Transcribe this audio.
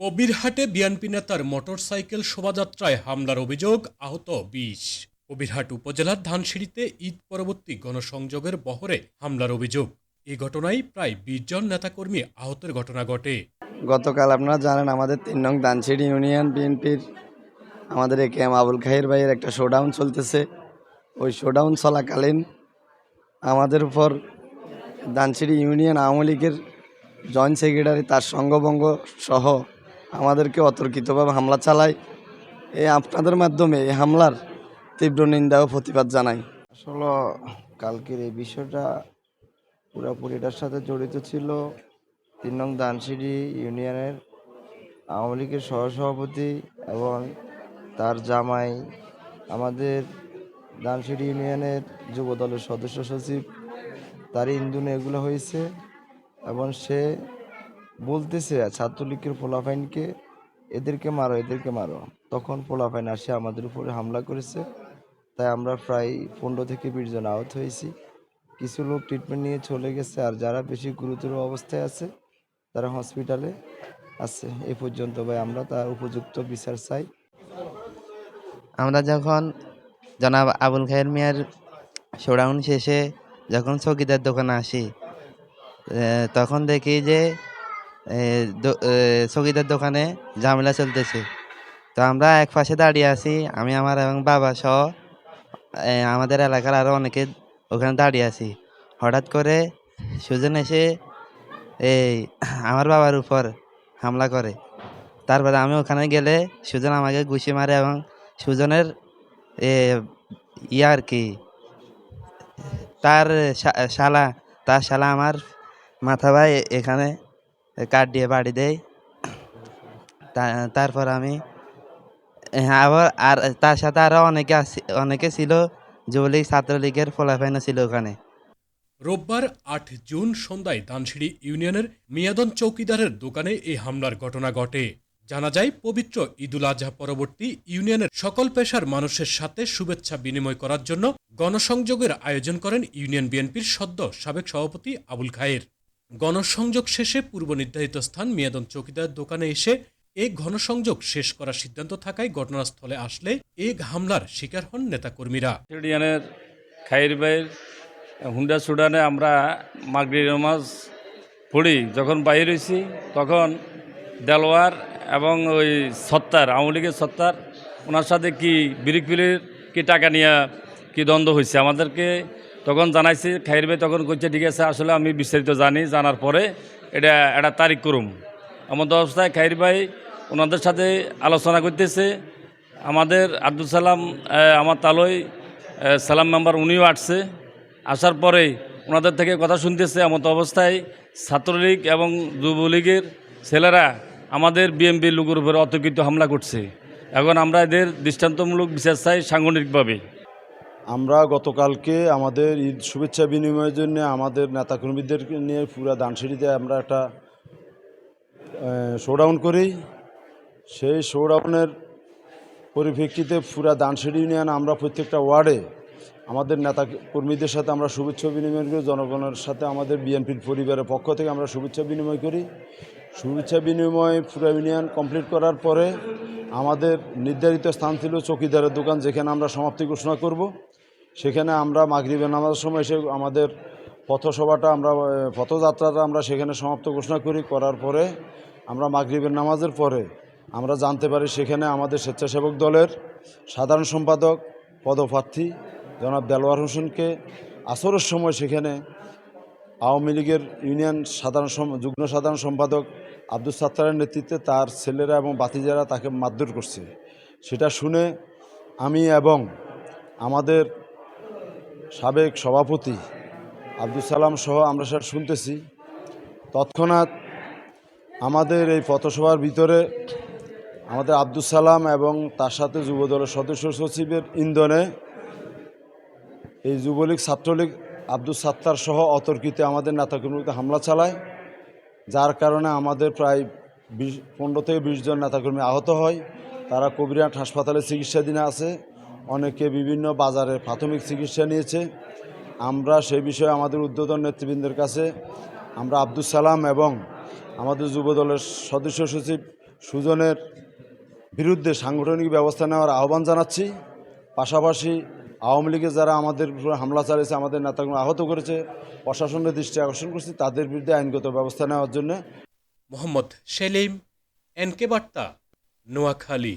কবিরহাটে BNP নেতার motorcycle শোভাযাত্রায় হামলার অভিযোগ, আহত বিশ। কবিরহাট উপজেলার ধানসিঁড়িতে ঈদ পরবর্তী গণসংযোগের বহরে হামলার অভিযোগ। এ ঘটনায় প্রায় বিশ জন নেতাকর্মী আহতের ঘটনা ঘটে। গতকাল আপনারা জানেন, আমাদের তিন নং দানসিড়ি ইউনিয়ন বিএনপির, আমাদের এ কে এম আবুল খাহির ভাইয়ের একটা শোডাউন চলতেছে। ওই শোডাউন চলাকালীন আমাদের উপর দানসিড়ি ইউনিয়ন আওয়ামী লীগের জয়েন্ট সেক্রেটারি তার সঙ্গভঙ্গ সহ আমাদেরকে অতর্কিতভাবে হামলা চালায়। এই আপনাদের মাধ্যমে এই হামলার তীব্র নিন্দা ও প্রতিবাদ জানাই। আসলে কালকের এই বিষয়টা পুরোপুরি এটার সাথে জড়িত ছিল। তিন নং দানসিঁড়ি ইউনিয়নের আওয়ামী লীগের সহসভাপতি এবং তার জামাই। আমাদের দানসিঁড়ি ইউনিয়নের যুব দলের সদস্য সচিব তারই ইন্ধনে এগুলো হয়েছে এবং সে বলতেছে ছাত্রলীগের পোলাফাইনকে এদেরকে মারো এদেরকে মারো। তখন পোলাফাইন আসে আমাদের উপরে হামলা করেছে। তাই আমরা প্রায় পনেরো থেকে বিশ জন আহত হয়েছি। কিছু লোক ট্রিটমেন্ট নিয়ে চলে গেছে আর যারা বেশি গুরুতর অবস্থায় আছে, তারা হসপিটালে আছে। এ পর্যন্ত ভাই আমরা তার উপযুক্ত বিচার চাই। আমরা যখন জনাব আবুল খায়ের মিয়ার শোডাউন শেষে যখন চকিদার দোকানে আসি তখন দেখি যে চকিদার দোকানে ঝামেলা চলতেছে। তো আমরা এক পাশে দাঁড়িয়ে আছি, আমি, আমার এবং বাবা সহ আমাদের এলাকার আরও অনেকে ওখানে দাঁড়িয়ে আছি। হঠাৎ করে সুজন এসে, এই, আমার বাবার উপর হামলা করে। তারপরে আমি ওখানে গেলে সুজন আমাকে ঘুষি মারে এবং সুজনের ইয়ে আর কি তার শালা তার শালা আমার মাথা ভাই এখানে কাঠ দিয়ে বাড়ি দেয়। তারপর আমি হ্যাঁ, আবার আর তার সাথে আরও অনেকে অনেকে ছিল যুবলীগ ছাত্রলীগের ফলাফাইনও ছিল ওখানে। রোববার আট জুন সন্ধ্যায় দানসিঁড়ি ইউনিয়নের মিয়াদন চৌকিদারের দোকানে এই হামলার ঘটনা ঘটে। জানা যায়, পবিত্র ঈদুল আজহা পরবর্তী ইউনিয়নের সকল পেশার মানুষের সাথে শুভেচ্ছা বিনিময় করার জন্য গণসংযোগের আয়োজন করেন ইউনিয়ন বিএনপির সদ্য সাবেক সভাপতি আবুল খায়ের। গণসংযোগ শেষে পূর্ব নির্ধারিত স্থান মিয়াদন চৌকিদার দোকানে এসে এই গণসংযোগ শেষ করার সিদ্ধান্ত থাকায় ঘটনাস্থলে আসলে এই হামলার শিকার হন নেতাকর্মীরা। স্টেডিয়ানের খাইর বাইর হুন্ডা সুডানে আমরা মাগরি নামাজ পড়ি। যখন বাইর হয়েছি তখন দেলোয়ার এবং ওই সত্তার আওয়ামী লীগের সত্তার ওনার সাথে কি বিরিক বিরির কি টাকা নিয়ে কি দ্বন্দ্ব হয়েছে আমাদেরকে তখন জানাইছি খাইর ভাই তখন করছে ঠিক আছে আসলে আমি বিস্তারিত জানি জানার পরে এটা একটা তারিখ করুম। এমন অবস্থায় খাইর ভাই ওনাদের সাথে আলোচনা করতেছে। আমাদের আব্দুল সালাম আমার আহ, সালাম মেম্বার উনিও আসছে। আসার পরে ওনাদের থেকে কথা শুনতেছে। এমন অবস্থায় ছাত্রলীগ এবং যুবলীগের ছেলেরা আমাদের বিএমপি লোকের উপরে অতর্কিত হামলা করছে। এখন আমরা এদের দৃষ্টান্তমূলক বিচার চাই সাংগঠনিকভাবে। আমরা গতকালকে আমাদের ঈদ শুভেচ্ছা বিনিময়ের জন্য আমাদের নেতাকর্মীদের নিয়ে পুরা দানসিঁড়িতে আমরা একটা শোডাউন করি। সেই শোডাউনের পরিপ্রেক্ষিতে পুরা দানসিঁড়ি ইউনিয়ন আমরা প্রত্যেকটা ওয়ার্ডে আমাদের নেতা কর্মীদের সাথে আমরা শুভেচ্ছা বিনিময় করি, জনগণের সাথে আমাদের বিএনপির পরিবারের পক্ষ থেকে আমরা শুভেচ্ছা বিনিময় করি। শুভেচ্ছা বিনিময় পুরা ইউনিয়ন কমপ্লিট করার পরে আমাদের নির্ধারিত স্থান ছিল চকিদারের দোকান, যেখানে আমরা সমাপ্তি ঘোষণা করব। সেখানে আমরা মাগরিবের নামাজের সময় এসে আমাদের পথসভাটা আমরা, পথযাত্রাটা আমরা সেখানে সমাপ্ত ঘোষণা করি। করার পরে আমরা মাগরিবের নামাজের পরে আমরা জানতে পারি সেখানে আমাদের স্বেচ্ছাসেবক দলের সাধারণ সম্পাদক, পদপ্রার্থী জনাব দেলোয়ার হোসেনকে আসরের সময় সেখানে আওয়ামী লীগের ইউনিয়ন সাধারণ যুগ্ম সাধারণ সম্পাদক আব্দুল সাত্তারের নেতৃত্বে তার ছেলেরা এবং বাতিজারা তাকে মারধর করছে। সেটা শুনে আমি এবং আমাদের সাবেক সভাপতি আব্দুল সালাম সহ আমরা সেটা শুনতেছি। তৎক্ষণাৎ আমাদের এই পথসভার ভিতরে আমাদের আব্দুল সালাম এবং তার সাথে যুবদলের সদস্য সচিবের ইন্ধনে এই যুবলীগ, ছাত্রলীগ আব্দুল সাত্তার সহ অতর্কিতে আমাদের নেতাকর্মীকে হামলা চালায়, যার কারণে আমাদের প্রায় বিশ, পনেরো থেকে বিশ জন নেতাকর্মী আহত হয়। তারা কবিরহাট হাসপাতালে চিকিৎসাধীনে আছে। অনেকে বিভিন্ন বাজারে প্রাথমিক চিকিৎসা নিয়েছে। আমরা সেই বিষয়ে আমাদের উদ্বোধন নেতৃবৃন্দের কাছে আমরা আব্দুল সালাম এবং আমাদের যুব দলের সদস্য সচিব সুজনের বিরুদ্ধে সাংগঠনিক ব্যবস্থা নেওয়ার আহ্বান জানাচ্ছি। পাশাপাশি আওয়ামী লীগের যারা আমাদের হামলা চালিয়েছে, আমাদের নেতাগুলো আহত করেছে, প্রশাসনের দৃষ্টি আকর্ষণ করছে, তাদের বিরুদ্ধে আইনগত ব্যবস্থা নেওয়ার জন্য। মোহাম্মদ সেলিম, এনকে বার্তা, নোয়াখালী।